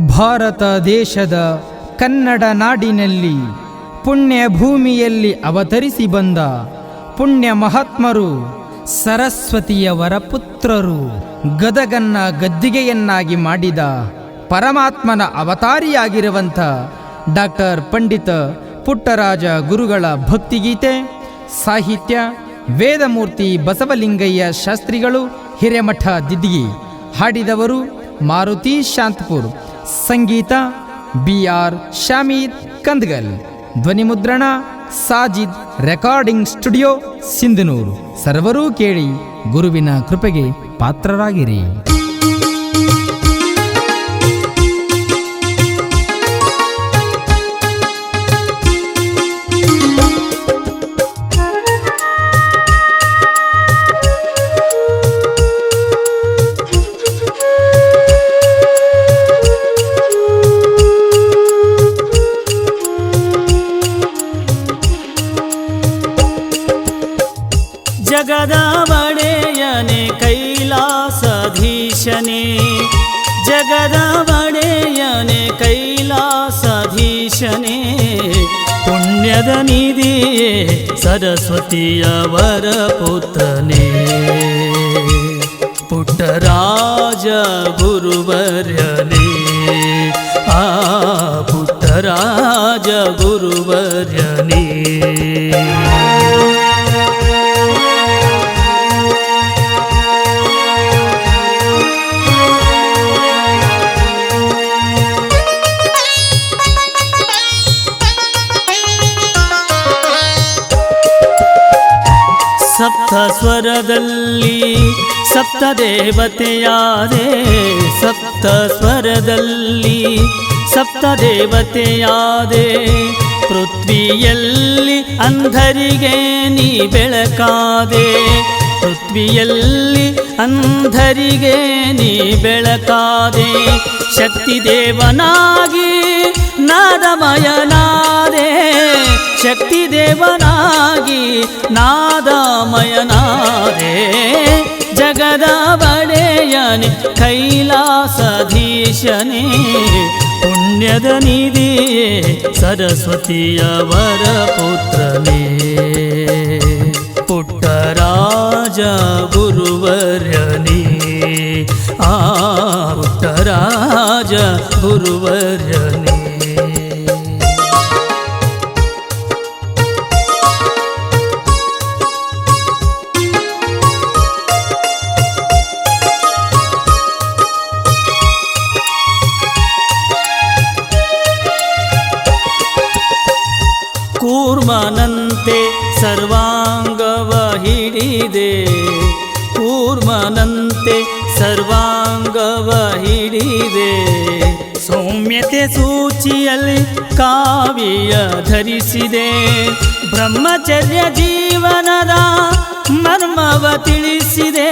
ಭಾರತ ದೇಶದ ಕನ್ನಡ ನಾಡಿನಲ್ಲಿ ಪುಣ್ಯ ಭೂಮಿಯಲ್ಲಿ ಅವತರಿಸಿ ಬಂದ ಪುಣ್ಯ ಮಹಾತ್ಮರು ಸರಸ್ವತಿಯವರ ಪುತ್ರರು ಗದಗನ್ನ ಗದ್ದಿಗೆಯನ್ನಾಗಿ ಮಾಡಿದ ಪರಮಾತ್ಮನ ಅವತಾರಿಯಾಗಿರುವಂಥ ಡಾಕ್ಟರ್ ಪಂಡಿತ ಪುಟ್ಟರಾಜ ಗುರುಗಳ ಭಕ್ತಿಗೀತೆ, ಸಾಹಿತ್ಯ, ವೇದಮೂರ್ತಿ ಬಸವಲಿಂಗಯ್ಯ ಶಾಸ್ತ್ರಿಗಳು ಹಿರೇಮಠ ದಿದ್ಗಿ ಹಾಡಿದವರು ಮಾರುತಿ ಶಾಂತಪುರ್. ಸಂಗೀತ ಬಿ ಆರ್ ಶಾಮೀರ್ ಕಂದಗಲ್ ಧ್ವನಿಮುದ್ರಣ ಸಾಜಿದ್ ರೆಕಾರ್ಡಿಂಗ್ ಸ್ಟುಡಿಯೋ ಸಿಂಧನೂರು. ಸರ್ವರೂ ಕೇಳಿ ಗುರುವಿನ ಕೃಪೆಗೆ ಪಾತ್ರರಾಗಿರಿ. जगदा वणे यने कैलासधिशनि। जगदा वणे यने कैलासधिशनि। पुण्यदनिधि सरस्वती पुट्टराज गुरुवर्ये आ पुट्टराज गुरुवर्यने ಸ್ವರದಲ್ಲಿ ಸಪ್ತ ದೇವತೆಯಾದೆ ಸಪ್ತ ಸ್ವರದಲ್ಲಿ ಸಪ್ತ ದೇವತೆಯಾದೆ ಪೃಥ್ವಿಯಲ್ಲಿ ಅಂಧರಿಗೆ ನೀ ಬೆಳಕಾದೆ, ಪೃಥ್ವಿಯಲ್ಲಿ ಅಂಧರಿಗೆ ನೀ ಬೆಳಕಾದೆ ಶಕ್ತಿ ದೇವನಾಗಿ ನಾದಮಯನಾದೆ ಶಕ್ತಿ ದೇವನಾಗಿ ನಾದಮಯನಾದೆ. ಜಗದ ಬಡೆಯನೆ ಕೈಲಾಸಧೀಶನೇ, ಪುಣ್ಯದ ನಿಧಿಯೇ, ಸರಸ್ವತಿಯವರ ಪುತ್ರನೇ. ಪುಟ್ಟರಾಜ ಗುರುವರ್ಯನೇ, ಆ ಪುಟ್ಟರಾಜ ಗುರುವರ್ಯನೇ. ಕೂರ್ಮನಂತೆ ಸರ್ವಾಂಗವ ಹಿಡಿದೆ ಕೂರ್ಮನಂತೆ ಸರ್ವಾಂಗವ ಹಿಡಿದೆ ಸೌಮ್ಯತೆ ಸೂಚಿಯಲ್ಲಿ ಕಾವ್ಯ ಧರಿಸಿದೆ. ಬ್ರಹ್ಮಚರ್ಯ ಜೀವನದ ಮರ್ಮವ ತಿಳಿಸಿದೆ.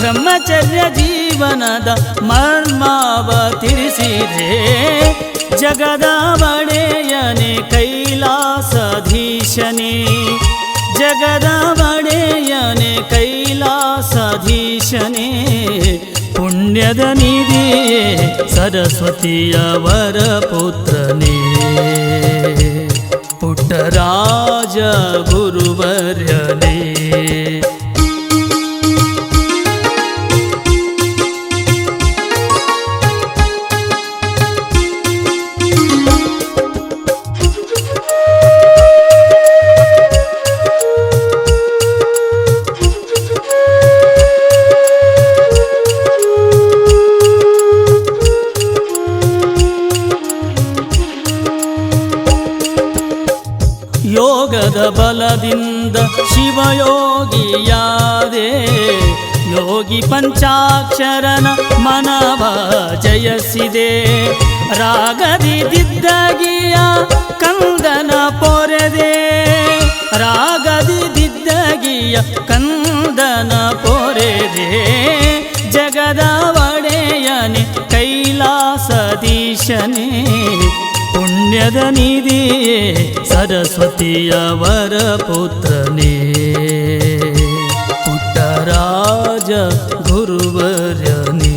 ಬ್ರಹ್ಮಚರ್ಯ ಜೀವನದ ಮರ್ಮವ ತಿಳಿಸಿದೆ. जगदा कैलासधीशने यनि कैलासधीशने जगदा वणे यनि कैलासधीशनि गुरुवर्यने सरस्वतीवरपुत्रनि ಯೋಗದ ಬಲದಿಂದ ಶಿವಯೋಗಿಯಾದೆ. ಯೋಗಿ ಪಂಚಾಕ್ಷರನ ಮನವ ಜಯಿಸಿದೆ. ರಾಗದಿ ದಿದ್ದಗಿಯ ಕಂದನ ಪೊರೆದೆ. ರಾಗದಿ ದಿದ್ದಗಿಯ ಕಂದನ ಪೊರೆದೆ. ಜಗದ ಒಡೆಯನೆ ಕೈಲಾಸದೀಶನೇ. ಪುಣ್ಯದ ನಿಧಿಯೇ ಸರಸ್ವತಿಯವರ ಪುತ್ರನೇ. ಪುಟ್ಟರಾಜ ಗುರುವರ್ಯನೇ.